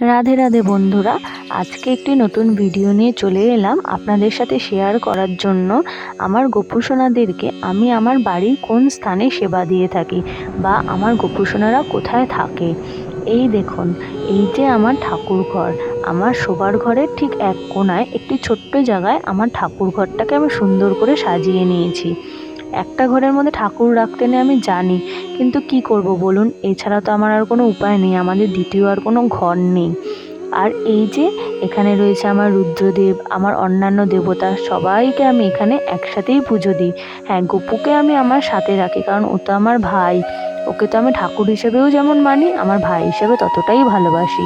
রাধে রাধে বন্ধুরা, আজকে একটি নতুন ভিডিও নিয়ে চলে এলাম আপনাদের সাথে শেয়ার করার জন্য। আমার গোপুসোনাদেরকে আমি আমার বাড়ির কোন স্থানে সেবা দিয়ে থাকি বা আমার গোপুসোনারা কোথায় থাকে? এই দেখুন, এই যে আমার ঠাকুর ঘর, আমার শোবার ঘরের ঠিক এক কোণায় একটি ছোট্ট জায়গায় আমার ঠাকুর ঘরটাকে আমি সুন্দর করে সাজিয়ে নিয়েছি। একটা ঘরের মধ্যে ঠাকুর রাখতে নেই আমি জানি কিন্তু কি করব বলুন? এছাড়া তো আমার আর কোনো উপায় নেই, আমাদের দ্বিতীয় আর কোনো ঘর নেই। আর এই যে, এখানে রয়েছে আমার রুদ্রদেব, আমার অন্যান্য দেবতা, সবাইকে আমি এখানে একসাথেই পুজো দিই। হ্যাঁ গপুকে আমি আমার সাথে রাখি, কারণ ও তো আমার ভাই। ওকে তো আমি ঠাকুর হিসেবেও যেমন মানি, আমার ভাই হিসেবে ততটাই ভালোবাসি।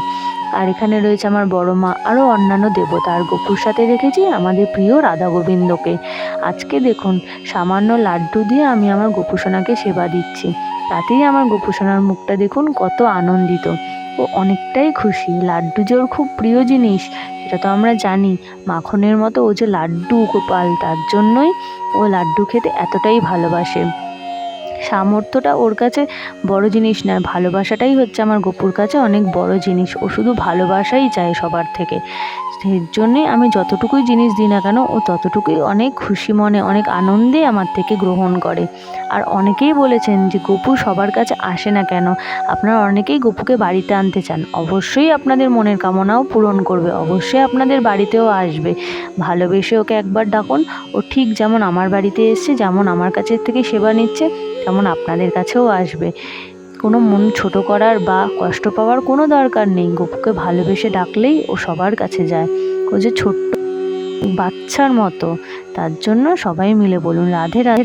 আর এখানে রয়েছে আমার বড় মা, আরও অন্যান্য দেবতা। আর গপুর সাথে রেখেছি আমাদের প্রিয় রাধা গোবিন্দকে। আজকে দেখুন, সামান্য লাড্ডু দিয়ে আমি আমার গোপুসোনাকে সেবা দিচ্ছি। তাতেই আমার গোপুসোনার মুখটা দেখুন কত আনন্দিত। ও অনেকটাই খুশি। লাড্ডু যে ওর খুব প্রিয় জিনিস, সেটা তো আমরা জানি। মাখনের মতো ও যে লাড্ডু গোপাল তার জন্যই ও লাড্ডু খেতে এতটাই ভালোবাসে। সামর্থ্যটা ওর কাছে বড় জিনিস নয়, ভালোবাসাটাই হচ্ছে আমার গপুর কাছে অনেক বড় জিনিস। ও শুধু ভালোবাসাই চায় সবার থেকে। সেই জন্যে আমি যতটুকুই জিনিস দিই না কেন, ও ততটুকুই অনেক খুশি মনে, অনেক আনন্দে আমার থেকে গ্রহণ করে। আর অনেকেই বলেছেন যে, গপু সবার কাছে আসে না কেন? আপনারা অনেকেই গপুকে বাড়িতে আনতে চান। অবশ্যই আপনাদের মনের কামনাও পূরণ করবে, অবশ্যই আপনাদের বাড়িতেও আসবে। ভালোবেসে ওকে একবার ডাকুন, ও ঠিক যেমন আমার বাড়িতে এসছে, যেমন আমার কাছে থেকে সেবা নিচ্ছে তেমন আপনাদের কাছেও আসবে। কোনো মন ছোট করার বা কষ্ট পাওয়ার কোনো দরকার নেই। গপুকে ভালোবেসে ডাকলেই ও সবার কাছে যায়। ও যে ছোট্ট বাচ্চার মতো, তার জন্য সবাই মিলে বলুন, রাধে রাধে